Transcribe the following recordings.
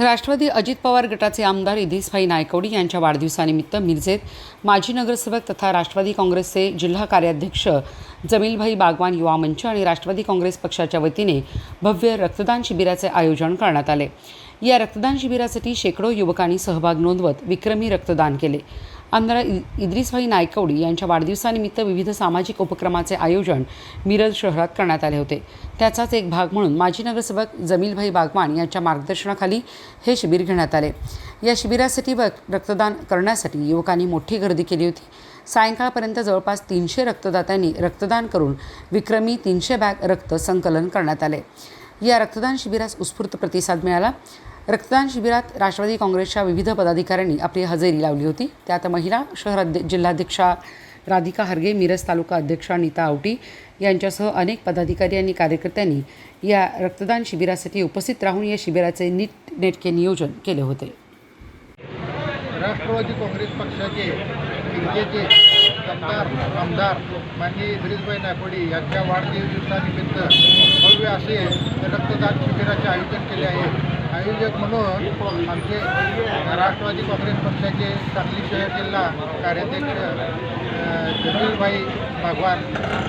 राष्ट्रवादी अजित पवार गटाचे आमदार इदिसभाई नायकवडी यांच्या वाढदिवसानिमित्त मिरजेत माजी नगरसेवक तथा राष्ट्रवादी काँग्रेसचे जिल्हा कार्याध्यक्ष जमीलभाई बागवान युवा मंच आणि राष्ट्रवादी काँग्रेस पक्षाच्या वतीने भव्य रक्तदान शिबिराचे आयोजन करण्यात आले. या रक्तदान शिबिरासाठी शेकडो युवकांनी सहभाग नोंदवत विक्रमी रक्तदान केले. आमदार इद्रिसभाई नायकवडी यांच्या वाढदिवसानिमित्त विविध सामाजिक उपक्रमाचे आयोजन मिरज शहरात करण्यात आले होते. त्याचाच एक भाग म्हणून माजी नगरसेवक जमीलभाई बागवान यांच्या मार्गदर्शनाखाली हे शिबिर घेण्यात आले. या शिबिरासाठी व रक्तदान करण्यासाठी युवकांनी मोठी गर्दी केली होती. सायंकाळपर्यंत जवळपास तीनशे रक्तदात्यांनी रक्तदान करून विक्रमी तीनशे बॅग रक्त संकलन करण्यात आले. या रक्तदान शिबिरास उत्स्फूर्त प्रतिसाद मिळाला. रक्तदान शिबिरात राष्ट्रवादी काँग्रेसच्या विविध पदाधिकाऱ्यांनी आपली हजेरी लावली होती. त्यात महिला शहर अध्य जिल्हाध्यक्षा राधिका हरगे मिरज तालुका अध्यक्षा नीता आवटी यांच्यासह अनेक पदाधिकारी आणि कार्यकर्त्यांनी या रक्तदान शिबिरासाठी उपस्थित राहून या शिबिराचे नीट नेटके नियोजन केले होते. राष्ट्रवादी काँग्रेस पक्षाचे जिल्ह्याचे आमदार आमदार माननीय इद्रिसभाई नायकोडी यांच्या वाढदिवसानिमित्त भव्य असे रक्तदान शिबिराचे आयोजन केले आहे. आयोजक म्हणून आमचे राष्ट्रवादी काँग्रेस पक्षाचे सांगली शहर जिल्हा कार्याध्यक्ष अ, जमीलभाई भगवान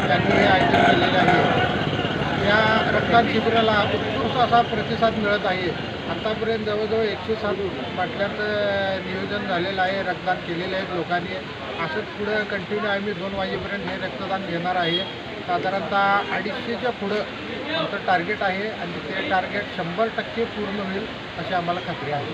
यांनी हे आयोजन केलेले आहे. या रक्तदान शिबिराला उत्कृष्ट असा प्रतिसाद मिळत आहे. आतापर्यंत जवळजवळ एकशे सात बाटल्यांचं नियोजन झालेलं आहे रक्तदान केलेलं आहे लोकांनी. असंच पुढं कंटिन्यू आम्ही दोन वाजेपर्यंत हे रक्तदान घेणार आहे. साधारणतः अडीचशेच्या पुढं आमचं टार्गेट आहे आणि ते टार्गेट शंभर टक्के पूर्ण होईल अशी आम्हाला खात्री आहे.